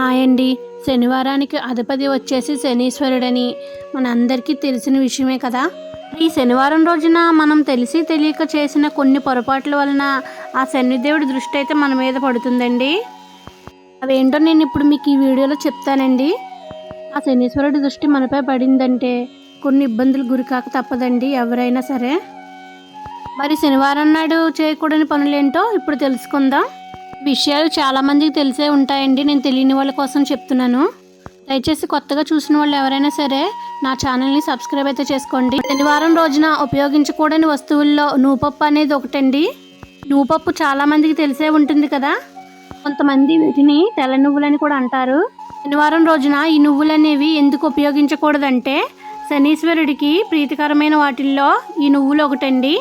Hi అండి శనివారానికి అధిపతి వచ్చేసి శనీశ్వరుడని మనందరికీ తెలిసిన విషయమే కదా? ఈ శనివారం రోజున మనం తెలిసి తెలియక చేసిన కొన్ని పొరపాట్ల వలన ఆ శనిదేవుడి దృష్టి అయితే మన మీద పడుతుందండి. అవేంటో నేను ఇప్పుడు మీకు ఈ వీడియోలో చెప్తానండి. ఆ శనీశ్వరుడి దృష్టి మనపై పడిందంటే కొన్ని ఇబ్బందులు గురికాక తప్పదండి ఎవరైనా సరే. మరి శనివారం నాడు చేయకూడని పనులేంటో ఇప్పుడు తెలుసుకుందాం. విషయాలు చాలామందికి తెలిసే ఉంటాయండి. నేను తెలియని వాళ్ళ కోసం చెప్తున్నాను. దయచేసి కొత్తగా చూసిన వాళ్ళు ఎవరైనా సరే నా ఛానల్ని సబ్స్క్రైబ్ అయితే చేసుకోండి. శనివారం రోజున ఉపయోగించకూడని వస్తువుల్లో నూపప్పు అనేది ఒకటండి. నూపప్పు చాలామందికి తెలిసే ఉంటుంది కదా. కొంతమంది వీటిని తెల్ల నువ్వులని కూడా అంటారు. శనివారం రోజున ఈ నువ్వులు అనేవి ఎందుకు ఉపయోగించకూడదంటే శనీశ్వరుడికి ప్రీతికరమైన వాటిల్లో ఈ నువ్వులు ఒకటండి.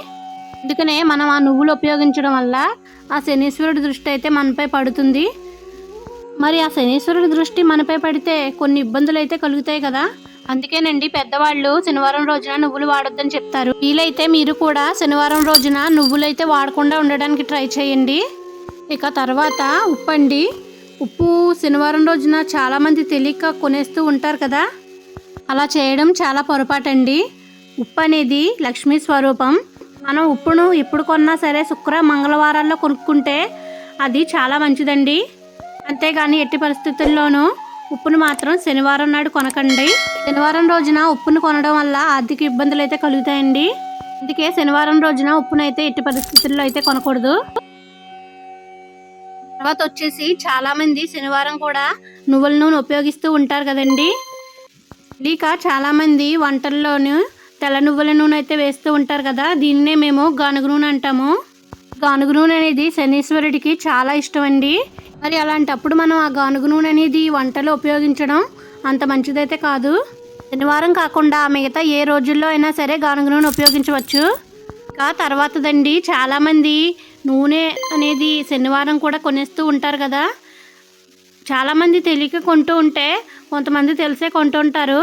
అందుకనే మనం ఆ నువ్వులు ఉపయోగించడం వల్ల ఆ శనీశ్వరుడి దృష్టి అయితే మనపై పడుతుంది. మరి ఆ శనీశ్వరుడి దృష్టి మనపై పడితే కొన్ని ఇబ్బందులు అయితే కలుగుతాయి కదా? అందుకేనండి పెద్దవాళ్ళు శనివారం రోజున నువ్వులు వాడొద్దని చెప్తారు. వీలైతే మీరు కూడా శనివారం రోజున నువ్వులు అయితే వాడకుండా ఉండడానికి ట్రై చేయండి. ఇక తర్వాత ఉప్పు అండి ఉప్పు శనివారం రోజున చాలామంది తెలియక కొనేస్తూ ఉంటారు కదా? అలా చేయడం చాలా పొరపాటండి. ఉప్పు అనేది లక్ష్మీ స్వరూపం. మనం ఉప్పును ఎప్పుడు కొన్నా సరే శుక్ర మంగళవారాల్లో కొనుక్కుంటే అది చాలా మంచిదండి. అంతేగాని ఎట్టి పరిస్థితుల్లోనూ ఉప్పును మాత్రం శనివారం నాడు కొనకండి. శనివారం రోజున ఉప్పును కొనడం వల్ల ఆర్థిక ఇబ్బందులు అయితే కలుగుతాయండి. అందుకే శనివారం రోజున ఉప్పును అయితే ఎట్టి పరిస్థితుల్లో అయితే కొనకూడదు. తర్వాత వచ్చేసి చాలామంది శనివారం కూడా నువ్వుల నూనె ఉపయోగిస్తూ ఉంటారు కదండి. ఇక చాలామంది వంటల్లోనూ తెల్ల నువ్వుల నూనె అయితే వేస్తూ ఉంటారు కదా దీన్నే మేము గానుగ నూనె అంటాము. గానుగ నూనె అనేది శనీశ్వరుడికి చాలా ఇష్టం అండి మరి అలాంటప్పుడు మనం ఆ గానుగ నూనె అనేది వంటలో ఉపయోగించడం అంత మంచిదైతే కాదు. శనివారం కాకుండా మిగతా ఏ రోజుల్లో అయినా సరే గానుగు నూనె ఉపయోగించవచ్చు. ఇంకా తర్వాతదండి చాలామంది నూనె అనేది శనివారం కూడా కొనేస్తూ ఉంటారు కదా. చాలామంది తెలియక కొంటూ ఉంటే కొంతమంది తెలిసే కొంటూ ఉంటారు.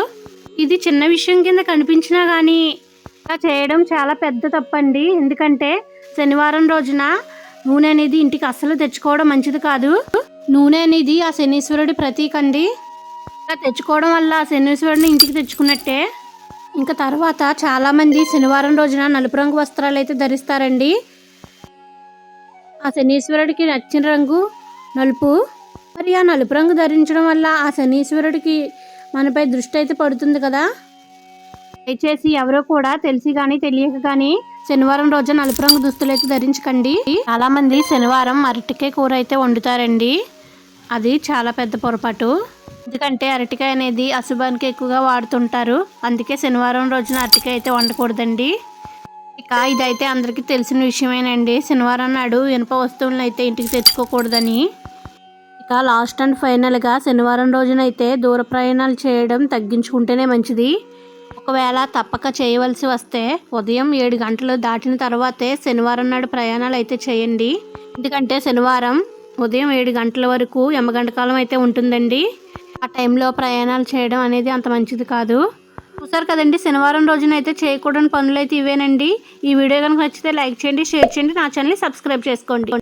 ఇది చిన్న విషయం కింద కనిపించినా కానీ ఇలా చేయడం చాలా పెద్ద తప్పండి. ఎందుకంటే శనివారం రోజున నూనె అనేది ఇంటికి అస్సలు తెచ్చుకోవడం మంచిది కాదు. నూనె అనేది ఆ శనీశ్వరుడి ప్రతీక అండి. ఇలా తెచ్చుకోవడం వల్ల ఆ శనీశ్వరుడిని ఇంటికి తెచ్చుకున్నట్టే. ఇంకా తర్వాత చాలామంది శనివారం రోజున నలుపు రంగు వస్త్రాలు అయితే ధరిస్తారండి. ఆ శనీశ్వరుడికి నచ్చిన రంగు నలుపు. మరి ఆ నలుపు రంగు ధరించడం వల్ల ఆ శనీశ్వరుడికి మనపై దృష్టి అయితే పడుతుంది కదా? దయచేసి ఎవరో కూడా తెలిసి కానీ తెలియక కానీ శనివారం రోజు నలుపు రంగు దుస్తులు అయితే ధరించకండి. చాలా మంది శనివారం అరటికాయ కూర అయితే వండుతారండి. అది చాలా పెద్ద పొరపాటు. ఎందుకంటే అరటికాయ అనేది అశుభానికి ఎక్కువగా వాడుతుంటారు. అందుకే శనివారం రోజున అరటికాయ అయితే వండకూడదండి. ఇక ఇదైతే అందరికీ తెలిసిన విషయమేనండి. శనివారం నాడు ఇనుప వస్తువులను అయితే ఇంటికి తెచ్చుకోకూడదని. ఇక లాస్ట్ అండ్ ఫైనల్గా శనివారం రోజునైతే దూర ప్రయాణాలు చేయడం తగ్గించుకుంటేనే మంచిది. ఒకవేళ తప్పక చేయవలసి వస్తే ఉదయం ఏడు గంటలు దాటిన తర్వాతే శనివారం నాడు ప్రయాణాలు అయితే చేయండి. ఎందుకంటే శనివారం ఉదయం ఏడు గంటల వరకు ఎమ్మగంట కాలం అయితే ఉంటుందండి. ఆ టైంలో ప్రయాణాలు చేయడం అనేది అంత మంచిది కాదు. చూసారు కదండి శనివారం రోజున అయితే చేయకూడని పనులు అయితే ఇవేనండి. ఈ వీడియో కనుక నచ్చితే లైక్ చేయండి షేర్ చేయండి నా ఛానల్ని సబ్స్క్రైబ్ చేసుకోండి.